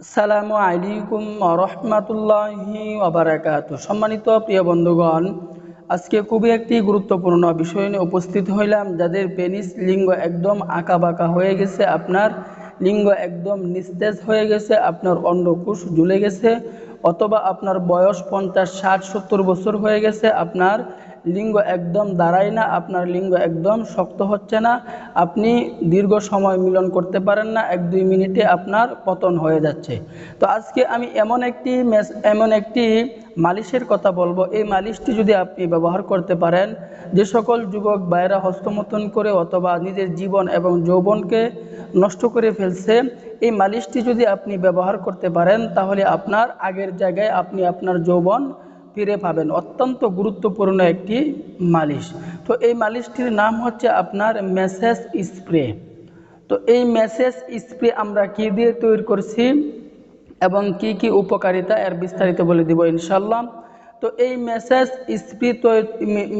আসসালামু আলাইকুম রহমতুল্লাহি ওবরাকাত সম্মানিত প্রিয় বন্ধুগণ, আজকে খুবই একটি গুরুত্বপূর্ণ বিষয় নিয়ে উপস্থিত হইলাম, যাদের পেনিস লিঙ্গ একদম আঁকা বাঁকা হয়ে গেছে, আপনার লিঙ্গ একদম নিস্তেজ হয়ে গেছে, আপনার অন্ডকুশ ঝুলে গেছে, অথবা আপনার বয়স পঞ্চাশ, ষাট, সত্তর বছর হয়ে গেছে, আপনার লিঙ্গ একদম দাঁড়ায় না, আপনার লিঙ্গ একদম শক্ত হচ্ছে না, আপনি দীর্ঘ সময় মিলন করতে পারেন না, এক দুই মিনিটে আপনার পতন হয়ে যাচ্ছে। তো আজকে আমি এমন একটি এমন একটি মালিশের কথা বলব, এই মালিশটি যদি আপনি ব্যবহার করতে পারেন, যে সকল যুবক বাইরা হস্তমতন করে অথবা নিজের জীবন এবং যৌবনকে নষ্ট করে ফেলছে, এই মালিশটি যদি আপনি ব্যবহার করতে পারেন, তাহলে আপনার আগের জায়গায় আপনি আপনার যৌবন ফিরে পাবেন। অত্যন্ত গুরুত্বপূর্ণ একটি মালিশ। তো এই মালিশটির নাম হচ্ছে আপনার মেসেজ স্প্রে। তো এই মেসেজ স্প্রে আমরা কি দিয়ে তৈরি করছি এবং কি কি উপকারিতা এর বিস্তারিত বলে দিব ইনশাল্লাহ তো এই মেসেজ স্প্রে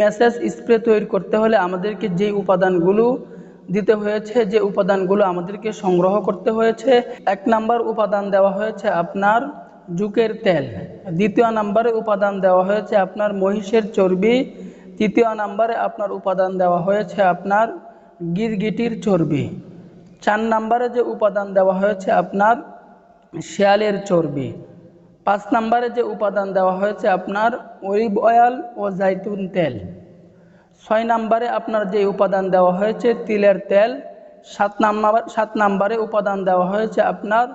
মেসেজ স্প্রে তৈরি করতে হলে আমাদেরকে যে উপাদানগুলো দিতে হয়েছে, যে উপাদানগুলো আমাদেরকে সংগ্রহ করতে হয়েছে, এক নাম্বার উপাদান দেওয়া হয়েছে আপনার জুকের তেল। দ্বিতীয় নাম্বারে উপাদান দেওয়া হয়েছে আপনার মহিষের চর্বি। তৃতীয় নাম্বারে আপনার উপাদান দেওয়া হয়েছে আপনার গিরগিটির চর্বি। চার নাম্বারে যে উপাদান দেওয়া হয়েছে আপনার শেয়ালের চর্বি। পাঁচ নাম্বারে যে উপাদান দেওয়া হয়েছে আপনার অলিভ অয়েল ও জাইতুন তেল। ছয় নাম্বারে আপনার যে উপাদান দেওয়া হয়েছে তিলের তেল। সাত নাম্বার, সাত নাম্বারে উপাদান দেওয়া হয়েছে আপনার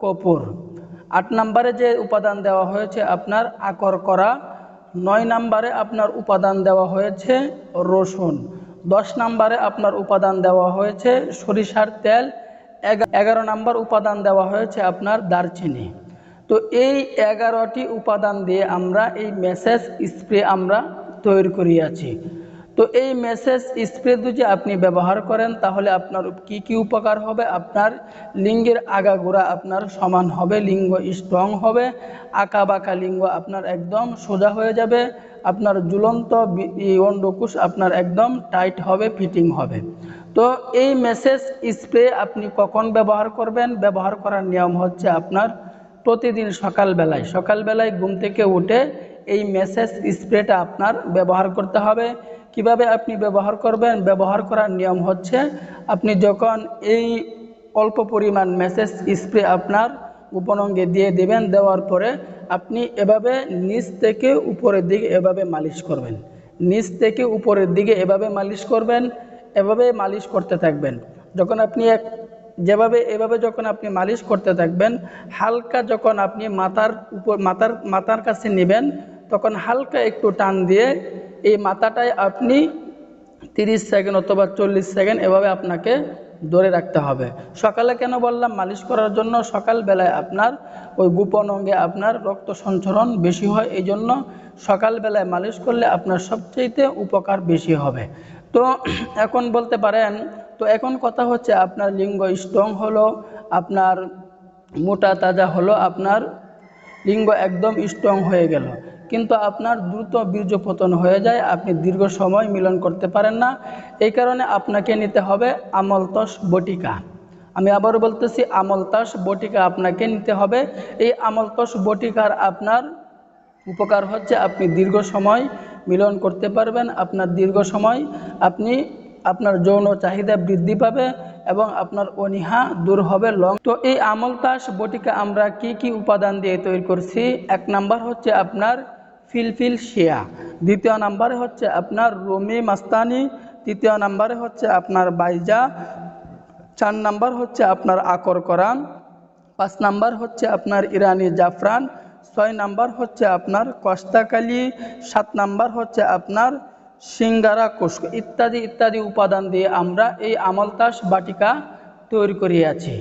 কপুর। আট নাম্বারে যে উপাদান দেওয়া হয়েছে আপনার আকর করা, নয় নাম্বারে আপনার উপাদান দেওয়া হয়েছে রসুন, দশ নাম্বারে আপনার উপাদান দেওয়া হয়েছে সরিষার তেল এগারো নাম্বার উপাদান দেওয়া হয়েছে আপনার দারচিনি। তো এই এগারোটি উপাদান দিয়ে আমরা এই মেসেজ স্প্রে আমরা তৈরি করিয়াছি। তো এই মেসেজ স্প্রে যদি আপনি ব্যবহার করেন, তাহলে আপনার কি কি উপকার হবে? আপনার লিঙ্গের আগাগোড়া আপনার সমান হবে, লিঙ্গ স্ট্রং হবে আঁকা বাঁকা লিঙ্গ আপনার একদম সোজা হয়ে যাবে, আপনার ঝুলন্ত অন্ডকুশ আপনার একদম টাইট হবে ফিটিং হবে। তো এই মেসেজ স্প্রে আপনি কখন ব্যবহার করবেন? ব্যবহার করার নিয়ম হচ্ছে আপনার প্রতিদিন সকালবেলায়। সকালবেলায় ঘুম থেকে উঠে এই মেসেজ স্প্রেটা আপনার ব্যবহার করতে হবে। কীভাবে আপনি ব্যবহার করবেন? ব্যবহার করার নিয়ম হচ্ছে, আপনি যখন এই অল্প পরিমাণ মেসেজ স্প্রে আপনার উপনঙ্গে দিয়ে দেবেন, দেওয়ার পরে আপনি এভাবে নিচ থেকে উপরের দিকে এভাবে মালিশ করবেন। নিচ থেকে উপরের দিকে এভাবে মালিশ করবেন, এভাবে মালিশ করতে থাকবেন। যখন আপনি এক যেভাবে, এভাবে যখন আপনি মালিশ করতে থাকবেন, হালকা যখন আপনি মাথার উপর, মাথার মাথার কাছে নেবেন, তখন হালকা একটু টান দিয়ে এই মাথাটায় আপনি তিরিশ সেকেন্ড অথবা চল্লিশ সেকেন্ড এভাবে আপনাকে ধরে রাখতে হবে। সকালে কেন বললাম মালিশ করার জন্য? সকালবেলায় আপনার ওই গোপন অঙ্গে আপনার রক্ত সঞ্চরণ বেশি হয়, এই জন্য সকালবেলায় মালিশ করলে আপনার সবচেয়েতে উপকার বেশি হবে। তো এখন বলতে পারেন তো এখন কথা হচ্ছে আপনার লিঙ্গ স্ট্রং হলো, আপনার মোটা তাজা হলো, আপনার লিঙ্গ একদম স্ট্রং হয়ে গেল। কিন্তু আপনার দ্রুত বীর্যপতন হয়ে যায়, আপনি দীর্ঘ সময় মিলন করতে পারেন না। এই কারণে আপনাকে নিতে হবে আমলতস বটিকা। আমি আবারও বলতেছি, আমলতাস বটিকা আপনাকে নিতে হবে। এই আমলতস বটিকার আপনার উপকার হচ্ছে আপনি দীর্ঘ সময় মিলন করতে পারবেন, আপনার দীর্ঘ সময় আপনি আপনার যৌন চাহিদা বৃদ্ধি পাবে এবং আপনার অনীহা দূর হবে লং তো এই আমলতাস বটিকা আমরা কি কি উপাদান দিয়ে তৈরি করছি? এক নাম্বার হচ্ছে আপনার ফিলফিল শিয়া। দ্বিতীয় নাম্বারে হচ্ছে আপনার রুমি মাস্তানি। তৃতীয় নাম্বারে হচ্ছে আপনার বাইজা। চার নাম্বার হচ্ছে আপনার আকর করান। পাঁচ নাম্বার হচ্ছে আপনার ইরানি জাফরান। ছয় নাম্বার হচ্ছে আপনার কস্তাকালি। সাত নাম্বার হচ্ছে আপনার সিঙ্গারা কুস্ক ইত্যাদি ইত্যাদি উপাদান দিয়ে আমরা এই আমলতাস বাটিকা তৈরি করিয়াছি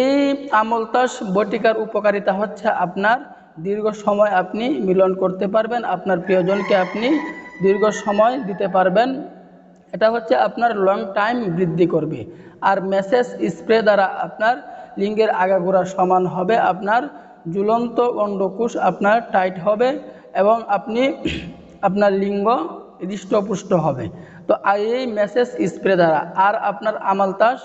এই আমলতাস বটিকার উপকারিতা হচ্ছে আপনার দীর্ঘ সময় আপনি মিলন করতে পারবেন, আপনার প্রিয়জনকে আপনি দীর্ঘ সময় দিতে পারবেন। এটা হচ্ছে আপনার লং টাইম বৃদ্ধি করবে। আর মেসেজ স্প্রে দ্বারা আপনার লিঙ্গের আগাগোড়া সমান হবে, আপনার ঝুলন্ত অন্ডকুশ আপনার টাইট হবে এবং আপনি আপনার লিঙ্গ হৃষ্টপুষ্ট হবে। তো এই মেসেজ স্প্রে দ্বারা আর আপনার আমলতাস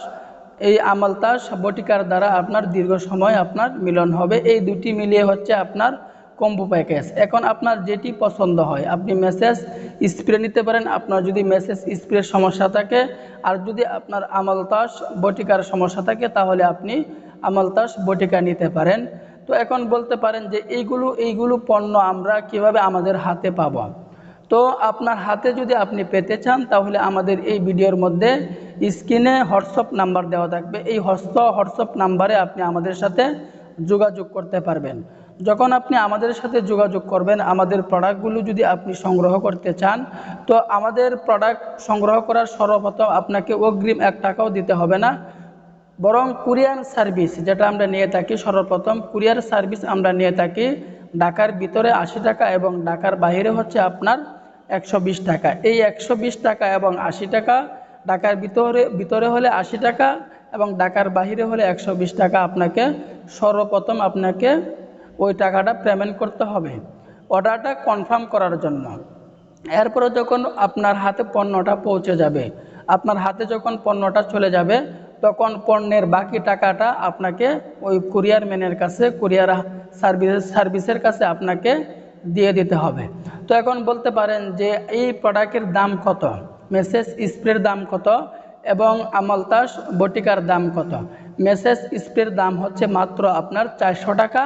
এই আমলতাস বটিকার দ্বারা আপনার দীর্ঘ সময় আপনার মিলন হবে। এই দুটি মিলিয়ে হচ্ছে আপনার কম্বো প্যাকেজ এখন আপনার যেটি পছন্দ হয়, আপনি মেসেজ স্প্রে নিতে পারেন। আপনার যদি মেসেজ স্প্রের সমস্যা থাকে, আর যদি আপনার আমলতাস বটিকার সমস্যা থাকে, তাহলে আপনি আমলতাস বটিকা নিতে পারেন। তো এখন বলতে পারেন যে এইগুলো এইগুলো পণ্য আমরা কীভাবে আমাদের হাতে পাবো? তো আপনার হাতে যদি আপনি পেতে চান, তাহলে আমাদের এই ভিডিওর মধ্যে স্ক্রিনে হোয়াটসঅ্যাপ নাম্বার দেওয়া থাকবে। এই হোয়াটসঅ্যাপ নাম্বারে আপনি আমাদের সাথে যোগাযোগ করতে পারবেন। যখন আপনি আমাদের সাথে যোগাযোগ করবেন, আমাদের প্রোডাক্টগুলো যদি আপনি সংগ্রহ করতে চান, তো আমাদের প্রোডাক্ট সংগ্রহ করার সর্বপ্রথম আপনাকে অগ্রিম এক টাকাও দিতে হবে না। বরং কুরিয়ার সার্ভিস যেটা আমরা নিয়ে থাকি, সর্বপ্রথম কুরিয়ার সার্ভিস আমরা নিয়ে থাকি ঢাকার ভিতরে আশি টাকা এবং ঢাকার বাইরে হচ্ছে আপনার একশো বিশ টাকা। এই একশো বিশ টাকা এবং আশি টাকা ঢাকার ভিতরে ভিতরে হলে আশি টাকা এবং ঢাকার বাইরে হলে একশো বিশ টাকা আপনাকে সর্বপ্রথম আপনাকে ওই টাকাটা পেমেন্ট করতে হবে। অর্ডারটা কনফার্ম করার জন্য। এরপরে যখন আপনার হাতে পণ্যটা পৌঁছে যাবে, আপনার হাতে যখন পণ্যটা চলে যাবে, তখন পণ্যের বাকি টাকাটা আপনাকে ওই কুরিয়ার ম্যানের কাছে কুরিয়ার সার্ভিস সার্ভিসের কাছে আপনাকে দিয়ে দিতে হবে। তো এখন বলতে পারেন যে এই প্রোডাক্টের দাম কত? মেসেজ স্প্রের দাম কত? এবং আমলতাস বটিকার দাম কত? মেসেজ স্প্রের দাম হচ্ছে মাত্র আপনার চারশো টাকা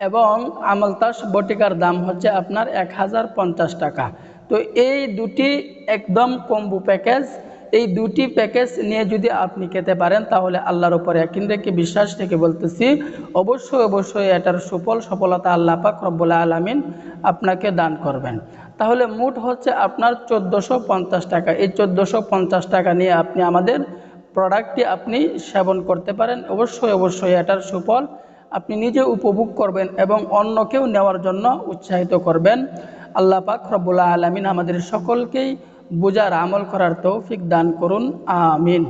এবং আমলতাস বটিকার দাম হচ্ছে আপনার এক হাজার পঞ্চাশ টাকা। তো এই দুটি একদম কম্বু প্যাকেজ এই দুটি প্যাকেজ নিয়ে যদি আপনি খেতে পারেন, তাহলে আল্লাহর উপরে একদিন রেখে বিশ্বাস থেকে বলতেছি, অবশ্যই অবশ্যই এটার সুফল, সফলতা আল্লাহ পাক রব্বুল আলমিন আপনাকে দান করবেন। তাহলে মোট হচ্ছে আপনার চোদ্দোশো টাকা। এই চোদ্দোশো টাকা নিয়ে আপনি আমাদের প্রোডাক্টটি আপনি সেবন করতে পারেন। অবশ্যই অবশ্যই এটার সুফল আপনি নিজে উপভোগ করবেন এবং অন্যকেও নেওয়ার জন্য উৎসাহিত করবেন। আল্লাহ পাক রব্বুল্লাহ আলমিন আমাদের সকলকেই বোঝার আমল করার তৌফিক দান করুন আমিন।